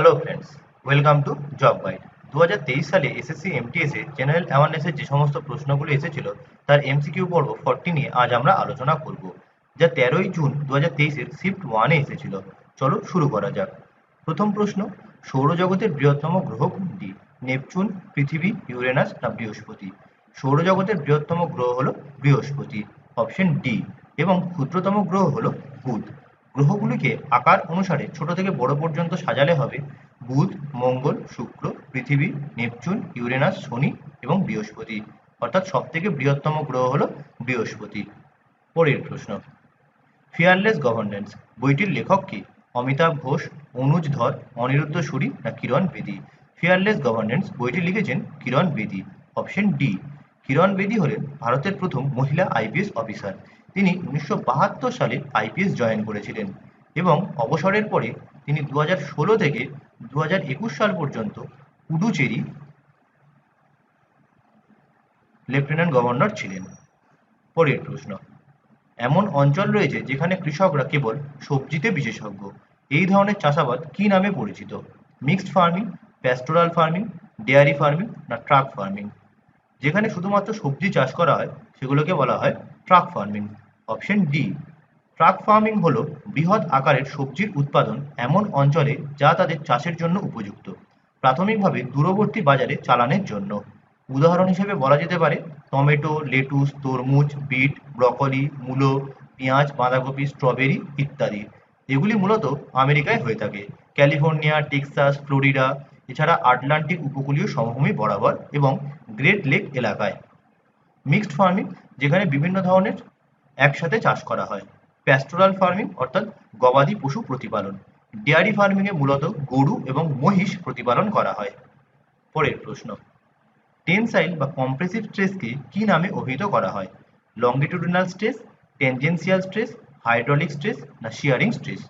Hello friends welcome to job guide দু সালে SSC MTS general অ্যাওয়ারনেসের যে সমস্ত প্রশ্নগুলো এসেছিল, তার এমসিকিউ পর্ব ফর্টি নিয়ে আজ আমরা আলোচনা করব, যা তেরোই জুন দু হাজার তেইশের শিফট ওয়ানে এসেছিল। চলো শুরু করা যাক। প্রথম প্রশ্ন, সৌরজগতের বৃহত্তম গ্রহ কোনটি? নেপচুন, পৃথিবী, ইউরেনাস না বৃহস্পতি? সৌরজগতের বৃহত্তম গ্রহ হলো বৃহস্পতি অপশন ডি এবং ক্ষুদ্রতম গ্রহ হলো বুধ। গ্রহগুলিকে আকার অনুসারে ছোট থেকে বড় পর্যন্ত সাজালে হবে। বুধ, মঙ্গল, শুক্র, পৃথিবী, নেপচুন, ইউরেনাস, শনি এবং বৃহস্পতি। অর্থাৎ সব থেকে বৃহত্তম গ্রহ হল বৃহস্পতি। পরের প্রশ্ন। ফিয়ারলেস গভর্নেন্স, বইটির লেখক কি? অমিতাভ ঘোষ, অনুজ ধর, অনিরুদ্ধ সুরি না কিরণ বেদি? ফিয়ারলেস গভর্নেন্স, বইটি লিখেছেন কিরণ বেদি, অপশন ডি। কিরণ বেদি হলেন ভারতের প্রথম মহিলা আইপিএস অফিসার। তিনি উনিশশো বাহাত্তর সালে আইপিএস জয়েন করেছিলেন এবং অবসরের পরে তিনি দু থেকে দু সাল পর্যন্ত পুডুচেরি লেফটেন্যান্ট গভর্নর ছিলেন। পরের প্রশ্ন, এমন অঞ্চল রয়েছে যেখানে কৃষকরা কেবল সবজিতে বিশেষজ্ঞ। এই ধরনের চাষাবাদ কি নামে পরিচিত? Mixed farming, pastoral farming, dairy farming না ট্রাক ফার্মিং? যেখানে শুধুমাত্র সবজি চাষ করা হয়, সেগুলোকে বলা হয় truck farming. Option D, truck farming হলো বৃহৎ আকারের সবজির উৎপাদন এমন অঞ্চলে যা তাদের চাষের জন্য উপযুক্ত, প্রাথমিকভাবে দূরবর্তী বাজারে চালানের জন্য। উদাহরণ হিসেবে বলা যেতে পারে, টমেটো, লেটুস, তরমুজ, বিট, ব্রকলি, মূলো, পেঁয়াজ, বাঁধাকপি, স্ট্রবেরি ইত্যাদি। এগুলি মূলত আমেরিকায় হয়ে থাকে, ক্যালিফোর্নিয়া, টেক্সাস, ফ্লোরিডা, এছাড়া আটলান্টিক উপকূলীয় সমভূমি বরাবর এবং গ্রেট লেক এলাকায়। মিক্সড ফার্মিং, যেখানে বিভিন্ন ধরনের একসাথে চাষ করা হয়। প্যাস্টোরাল ফার্মিং অর্থাৎ গবাদি পশু প্রতিপালন। ডেয়ারি ফার্মিংয়ে মূলত গরু এবং মহিষ প্রতিপালন করা হয়। পরের প্রশ্ন টেনসাইল বা কম্প্রেসিভ স্ট্রেসকে কি নামে অভিহিত করা হয়? Longitudinal stress tangential stress hydraulic stress না শিয়ারিং স্ট্রেস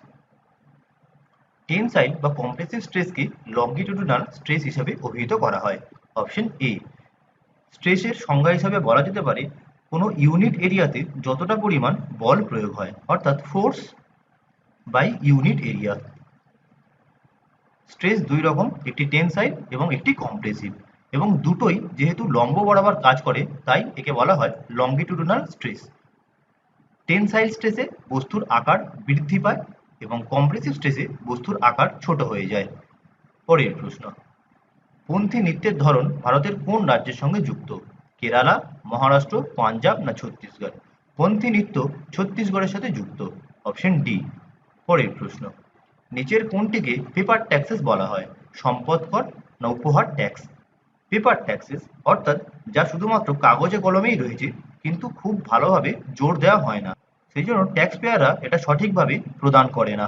টেনসাইল বা কম্প্রেসিভ স্ট্রেসকে লঙ্গিটিউডিনাল স্ট্রেস হিসাবে অভিহিত করা হয়। অপশন এ স্ট্রেসের সংজ্ঞা হিসাবে বলা যেতে পারে কোনো ইউনিট এরিয়াতে যতটা পরিমাণ বল প্রয়োগ হয়, অর্থাৎ force by unit area stress দুই রকম, একটি টেনসাইল এবং একটি কম্প্রেসিভ এবং দুটোই যেহেতু লম্ব বরাবর কাজ করে, তাই একে বলা হয় লঙ্গিটিউডিনাল স্ট্রেস টেনসাইল স্ট্রেসে বস্তুর আকার বৃদ্ধি পায় এবং কম্প্রেসিভ স্ট্রেসে বস্তুর আকার ছোট হয়ে যায়। পরের প্রশ্ন, পন্থী নৃত্যের ধরন ভারতের কোন রাজ্যের সঙ্গে যুক্ত? কেরালা, মহারাষ্ট্র, পাঞ্জাব না ছত্তিশগড়? পন্থী নৃত্য ছত্তিশগড়ের সাথে যুক্ত? অপশন ডি, পরের প্রশ্ন। নিচের কোনটিকে পেপার ট্যাক্সেস বলা হয়? সম্পদ কর না উপহার ট্যাক্স পেপার ট্যাক্সেস অর্থাৎ যা শুধুমাত্র কাগজে কলমেই রয়েছে, কিন্তু খুব ভালোভাবে জোর দেওয়া হয় না। সেই জন্য ট্যাক্স পেয়াররা এটা সঠিকভাবে প্রদান করে না।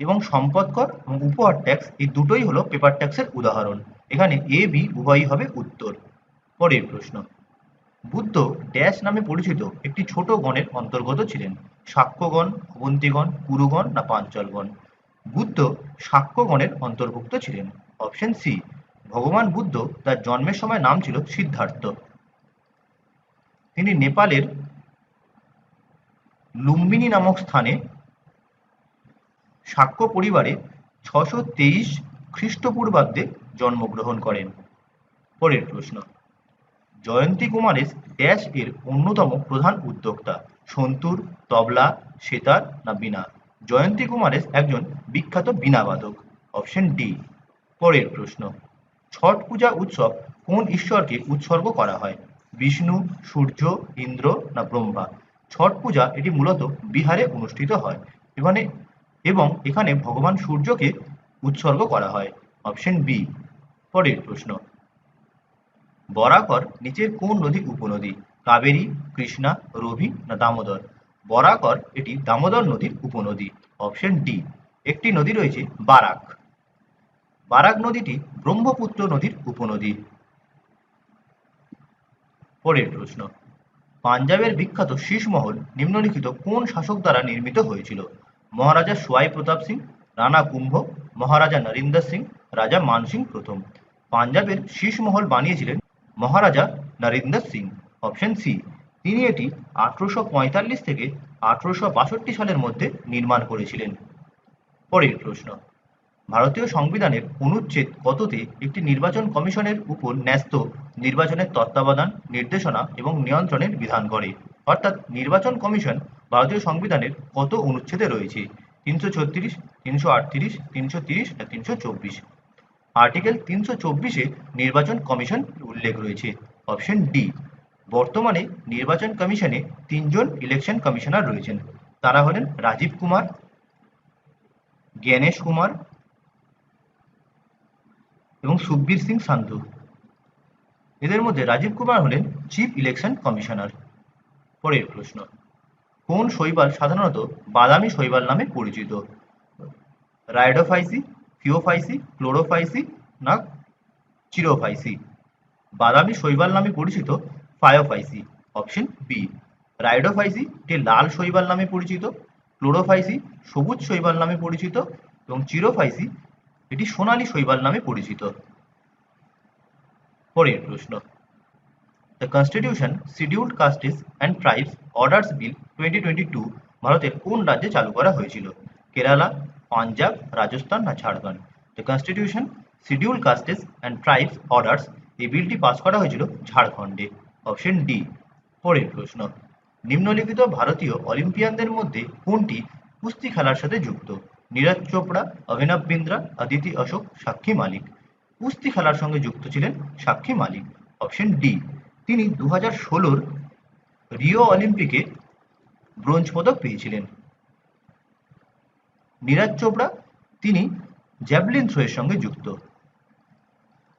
এবং সম্পদ কর এবং উপহার ট্যাক্স এই দুটোই হলো পেপার ট্যাক্সের উদাহরণ। এখানে এ বি উভয়ই হবে উত্তর। পরের প্রশ্ন। বুদ্ধ ড্যাশ নামে পরিচিত একটি ছোট গণের অন্তর্গত ছিলেন। সাক্ষ্যগণ অবন্তিগণ কুরুগণ না পাঞ্চলগণ? বুদ্ধ সাক্ষ্যগণের অন্তর্ভুক্ত ছিলেন। অপশন সি, ভগবান বুদ্ধ তার জন্মের সময় নাম ছিল সিদ্ধার্থ। তিনি নেপালের লুম্বিনী নামক স্থানে শাক্য পরিবারে ছশো তেইশ খ্রিস্টপূর্বাব্দে জন্মগ্রহণ করেন। পরের প্রশ্ন জয়ন্তী কুমারের ড্যাশ এর অন্যতম প্রধান উদ্যোক্তা সন্তুর, তবলা, সেতার না বীণা। জয়ন্তী কুমারের একজন বিখ্যাত বীণাবাদক। অপশন ডি, পরের প্রশ্ন। ছট পূজা উৎসব কোন ঈশ্বরকে উৎসর্গ করা হয়? বিষ্ণু, সূর্য, ইন্দ্র না ব্রহ্মা? ছট পূজা এটি মূলত বিহারে অনুষ্ঠিত হয়। এখানে এবং এখানে ভগবান সূর্যকে উৎসর্গ করা হয়। অপশন বি, পরের প্রশ্ন। বরাকর নিচের কোন নদী উপনদী? কাবেরী, কৃষ্ণা, রবি না দামোদর? বরাকর এটি দামোদর নদীর উপনদী। Option D. একটি নদী রয়েছে বারাক। বারাক নদীটি ব্রহ্মপুত্র নদীর উপনদী। পরের প্রশ্ন। পাঞ্জাবের বিখ্যাত শীষমহল নিম্নলিখিত কোন শাসক দ্বারা নির্মিত হয়েছিল? মহারাজা সোয়াই প্রতাপ সিং, রানা কুম্ভ, মহারাজা নরিন্দর সিং, রাজা মান সিং প্রথম। পাঞ্জাবের শীষমহল বানিয়েছিলেন মহারাজা নরিন্দর সিং অপশন সি তিনি এটি আঠারোশো পঁয়তাল্লিশ থেকে আঠারোশো বাষট্টি সালের মধ্যে নির্মাণ করেছিলেন। পরের প্রশ্ন। ভারতীয় সংবিধানের অনুচ্ছেদ কততে একটি নির্বাচন কমিশনের উপর ন্যস্ত নির্বাচনের তত্ত্বাবধান, নির্দেশনা এবং নিয়ন্ত্রণের বিধান করে। অর্থাৎ নির্বাচন কমিশন ভারতীয় সংবিধানের কত অনুচ্ছেদে রয়েছে? তিনশো ছত্রিশ, তিনশো আটত্রিশ, তিনশো তিরিশ তিনশো চব্বিশ? আর্টিকেল তিনশো চব্বিশে নির্বাচন কমিশন উল্লেখ রয়েছে। অপশন ডি, বর্তমানে নির্বাচন কমিশনে তিনজন ইলেকশন কমিশনার রয়েছেন। তারা হলেন রাজীব কুমার, জ্ঞানেশ কুমার এবং সুখবীর সিং সান্ধু। এদের মধ্যে রাজীব কুমার হলেন চিফ ইলেকশন কমিশনার। পরের প্রশ্ন, কোন শৈবাল সাধারণত বাদামি শৈবাল নামে পরিচিত? রাইডোফাইসি ফিওফাইসি ক্লোরোফাইসি না চিরোফাইসি? বাদামি শৈবাল নামে পরিচিত ফায়োফাইসি, অপশন বি রাইডোফাইসি এটি লাল শৈবাল নামে পরিচিত, ক্লোরোফাইসি সবুজ শৈবাল নামে পরিচিত এবং চিরোফাইসি এটি সোনালী শৈবাল নামে পরিচিত। পরের প্রশ্ন। The constitution scheduled castes and tribes orders bill twenty twenty two ভারতের কোন রাজ্যে চালু করা হয়েছিল? কেরালা পাঞ্জাব, রাজস্থান না Jharkhand. The constitution schedule castes and tribes orders এই বিলটি পাস করা হয়েছিল ঝাড়খণ্ডে। অপশন ডি পরের প্রশ্ন। নিম্নলিখিত ভারতীয় অলিম্পিয়ানদের মধ্যে কোনটি কুস্তি খেলার সাথে যুক্ত? নীরজ চোপড়া, অভিনব বিন্দ্রা, আদিতি অশোক, সাক্ষী মালিক। কুস্তি খেলার সঙ্গে যুক্ত ছিলেন সাক্ষী মালিক। অপশন ডি তিনি দু হাজার ষোলোর রিও অলিম্পিকে ব্রোঞ্জ পদক পেয়েছিলেন। নীরজ চোপড়া, তিনি জ্যাভলিন থ্রোয়ের সঙ্গে যুক্ত।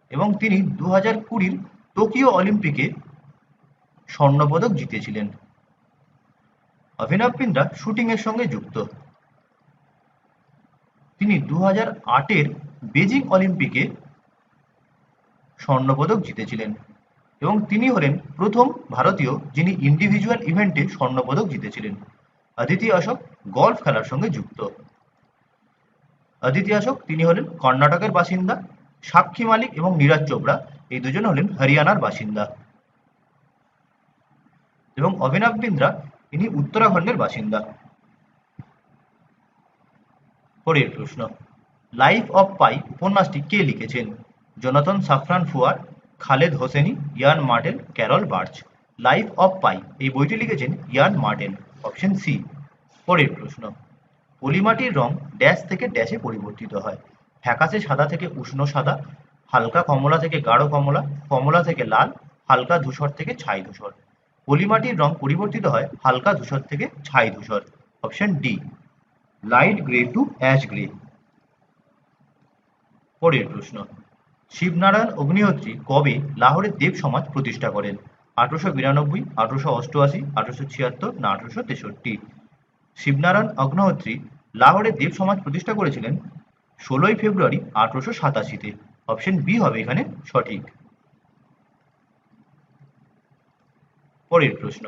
এবং তিনি দু হাজার কুড়ির টোকিও অলিম্পিকে স্বর্ণপদক জিতেছিলেন। অভিনব বিন্দ্রা শুটিং এর সঙ্গে যুক্ত। তিনি দু হাজার আটের বেজিং অলিম্পিকে স্বর্ণপদক জিতেছিলেন এবং তিনি হলেন প্রথম ভারতীয় যিনি ইন্ডিভিজুয়াল ইভেন্টে স্বর্ণপদক জিতেছিলেন। অদিতি অশোক গলফ খেলার সঙ্গে যুক্ত। অদিতি অশোক তিনি হলেন কর্ণাটকের বাসিন্দা, সাক্ষী মালিক এবং নীরজ চোপড়া, এই দুজন হলেন হরিয়ানার বাসিন্দা। এবং অভিনব বিন্দ্রা, ইনি উত্তরাখণ্ডের বাসিন্দা। পরের প্রশ্ন, লাইফ অফ পাই উপন্যাসটি কে লিখেছেন? Jonathan Safran Foer, Khaled Hosseini, Yann Martel, Carol Birch. Life of Pi, এই বইটি লিখেছেন ইয়ান মার্টেল, অপশন সি। পরের প্রশ্ন পলিমাটির রং ড্যাশ থেকে ড্যাশে পরিবর্তিত হয়। ফ্যাকাশে সাদা থেকে উষ্ণ সাদা, হালকা কমলা থেকে গাঢ় কমলা কমলা থেকে লাল, হালকা ধূসর থেকে ছাই ধূসর। পলিমাটির রং পরিবর্তিত হয় হালকা ধূসর থেকে ছাই ধূসর। Option D, light grey to ash grey. পরের প্রশ্ন, শিবনারায়ণ অগ্নিহোত্রী কবে লাহোরের দেব সমাজ প্রতিষ্ঠা করেন? আঠারোশো বিরানব্বই, আঠারোশো অষ্টআশি, আঠারোশো ছিয়াত্তর না আঠারোশো তেষট্টি? শিবনারায়ণ অগ্নিহোত্রী লাহোরের দেব সমাজ প্রতিষ্ঠা করেছিলেন ষোলোই ফেব্রুয়ারি আঠারোশো সাতাশিতে। অপশন বি হবে এখানে সঠিক। পরের প্রশ্ন।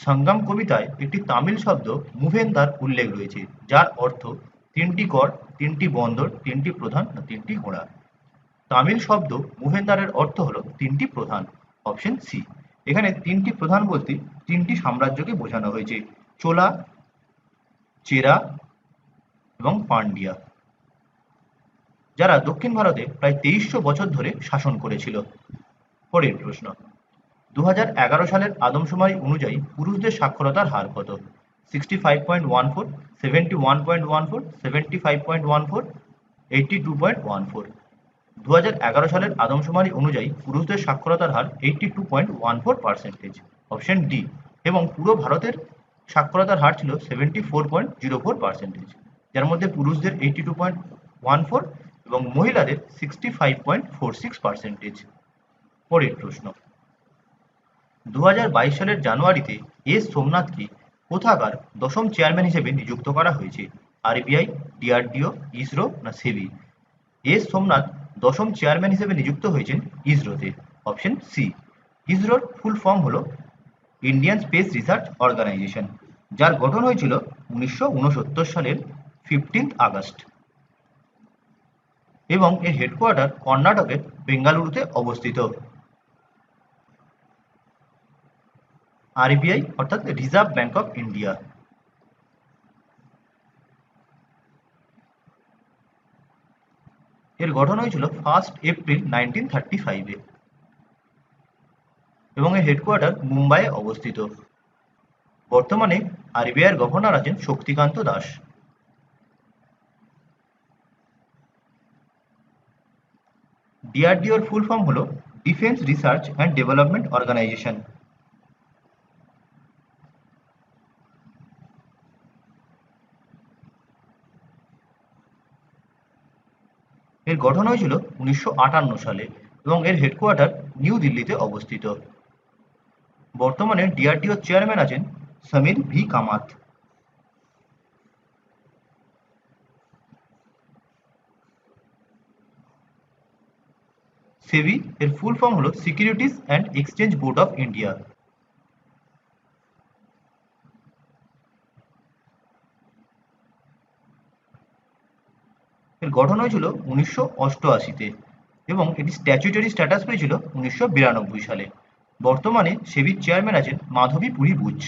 সংগ্রাম কবিতায় একটি তামিল শব্দ মুভেন্দার উল্লেখ রয়েছে, যার অর্থ তিনটি কর, তিনটি বন্দর, তিনটি প্রধান তিনটি ঘোড়া। তামিল শব্দ মুভেন্দারের অর্থ হলো তিনটি প্রধান। অপশন সি এখানে তিনটি প্রধান বলতে তিনটি সাম্রাজ্যকে বোঝানো হয়েছে। চোলা চেরা এবং পান্ডিয়া, যারা দক্ষিণ ভারতে প্রায় তেইশশো বছর ধরে শাসন করেছিল। পরের প্রশ্ন, দুহাজার এগারো সালের আদমশুমারি অনুযায়ী পুরুষদের সাক্ষরতার হার কত? Sixty five point one four seventy one point one four seventy five point one four eighty two point one four দু হাজার এগারো সালের আদমশুমারি অনুযায়ী পুরুষদের সাক্ষরতার হার eighty two point one four percentage option D এবং পুরো ভারতের সাক্ষরতার হার ছিল seventy four point zero four percentage যার মধ্যে পুরুষদের eighty two point one four এবং মহিলাদের sixty five point four six percentage পরের প্রশ্ন দুই হাজার বাইশ সালের জানুয়ারিতে এস সোমনাথকে কোথাকার দশম চেয়ারম্যান হিসেবে নিযুক্ত করা হয়েছে? আরবিআই, ডিআরডিও, ইসরো না সেবি? এস সোমনাথ দশম চেয়ারম্যান হিসেবে নিযুক্ত হয়েছেন ইসরোতে। অপশন সি, ইসরোর ফুল ফর্ম হলো ইন্ডিয়ান স্পেস রিসার্চ অর্গানাইজেশন যার গঠন হয়েছিল উনিশশো উনসত্তর সালের ফিফটিন্থ আগস্ট এবং এর হেডকোয়ার্টার কর্ণাটকের বেঙ্গালুরুতে অবস্থিত। আরবিআই অর্থাৎ রিজার্ভ ব্যাংক অফ ইন্ডিয়া এর গঠন হয়েছিল ফার্স্ট এপ্রিল নাইনটিন থার্টি ফাইভে এবং এর হেডকোয়ার্টার মুম্বাইয়ে অবস্থিত। বর্তমানে আরবিআইয়ের গভর্নর আছেন শক্তিকান্ত দাস। ডিআরডিওর ফুল ফর্ম হলো Defence Research and Development Organisation এর গঠন হয়েছিল উনিশশো আটান্ন সালে এবং এর হেডকোয়ার্টার নিউ দিল্লিতে অবস্থিত। বর্তমানে ডিআরডিও চেয়ারম্যান আছেন সমীর ভি কামাত। সেবি, এর ফুল ফর্ম হলো Securities and Exchange Board of India এর গঠন হয়েছিল উনিশশো অষ্টআশিতে এবং এটি স্ট্যাচুটারি স্ট্যাটাস পেয়েছিল উনিশশো বিরানব্বই সালে। বর্তমানে সেবির চেয়ারম্যান আছেন মাধবী পুরী বুচ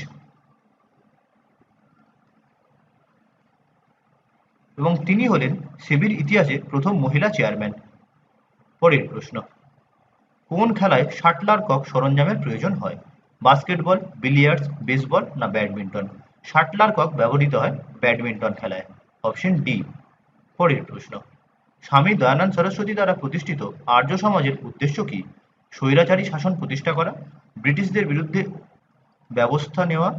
এবং তিনি হলেন সেবির ইতিহাসে প্রথম মহিলা চেয়ারম্যান। পরের প্রশ্ন, কোন খেলায় শাটলার কক সরঞ্জামের প্রয়োজন হয়? বাস্কেটবল, বিলিয়ার্ডস, বেসবল না ব্যাডমিন্টন? শাটলার কক ব্যবহৃত হয় ব্যাডমিন্টন খেলায়। অপশন ডি, পরের প্রশ্ন, স্বামী দয়ানন্দ সরস্বতী দ্বারা প্রতিষ্ঠিত আর্য সমাজের উদ্দেশ্য কি? স্বৈরাচারী শাসন প্রতিষ্ঠা করা, ব্রিটিশদের বিরুদ্ধে ব্যবস্থা নেওয়া,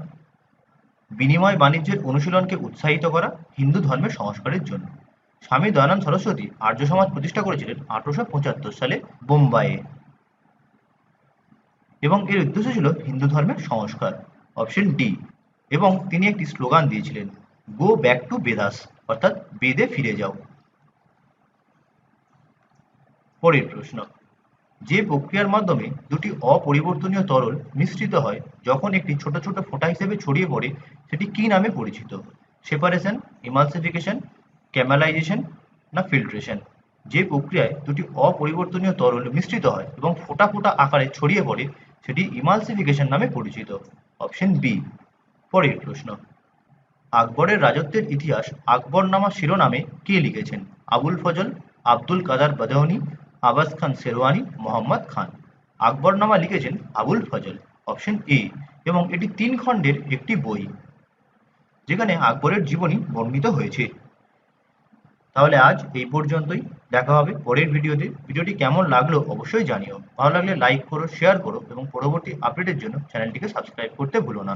বিনিময় বাণিজ্যের অনুশীলনকে উৎসাহিত করা হিন্দু ধর্মের সংস্কারের জন্য। স্বামী দয়ানন্দ সরস্বতী আর্য সমাজ প্রতিষ্ঠা করেছিলেন আঠারোশো পঁচাত্তর সালে বোম্বাইয়ে। এবং এর উদ্দেশ্য ছিল হিন্দু ধর্মের সংস্কার, অপশন ডি। এবং তিনি একটি স্লোগান দিয়েছিলেন, গো ব্যাক টু বেদাস অর্থাৎ বেদে ফিরে যাও। পরের প্রশ্ন। যে প্রক্রিয়ার মাধ্যমে দুটি অপরিবর্তনীয় তরল মিশ্রিত হয়, যখন একটি ছোট ছোট ফোঁটা হিসেবে ছড়িয়ে পড়ে, সেটি কি নামে পরিচিত? সেপারেশন ইমালসিফিকেশন ক্যামেলাইজেশন না ফিল্ট্রেশন যে প্রক্রিয়ায় দুটি অপরিবর্তনীয় তরল মিশ্রিত হয় এবং ফোঁটা ফোঁটা আকারে ছড়িয়ে পড়ে, সেটি ইমালসিফিকেশন নামে পরিচিত। অপশন বি পরের প্রশ্ন। আকবরের রাজত্বের ইতিহাস আকবরনামা শিরোনামে কে লিখেছেন? আবুল ফজল, আব্দুল কাদার বাদাওয়ানি আবাস খান শেরওয়ানি, মোহাম্মদ খান। আকবরনামা লিখেছেন আবুল ফজল, অপশন এ, এবং এটি তিন খণ্ডের একটি বই, যেখানে আকবরের জীবনী বর্ণিত হয়েছে। তাহলে আজ এই পর্যন্তই। দেখা হবে পরের ভিডিওতে। ভিডিওটি কেমন লাগল অবশ্যই জানিও। ভালো লাগলে লাইক করো শেয়ার করো, এবং পরবর্তী আপডেটের জন্য চ্যানেলটিকে সাবস্ক্রাইব করতে ভুলো না।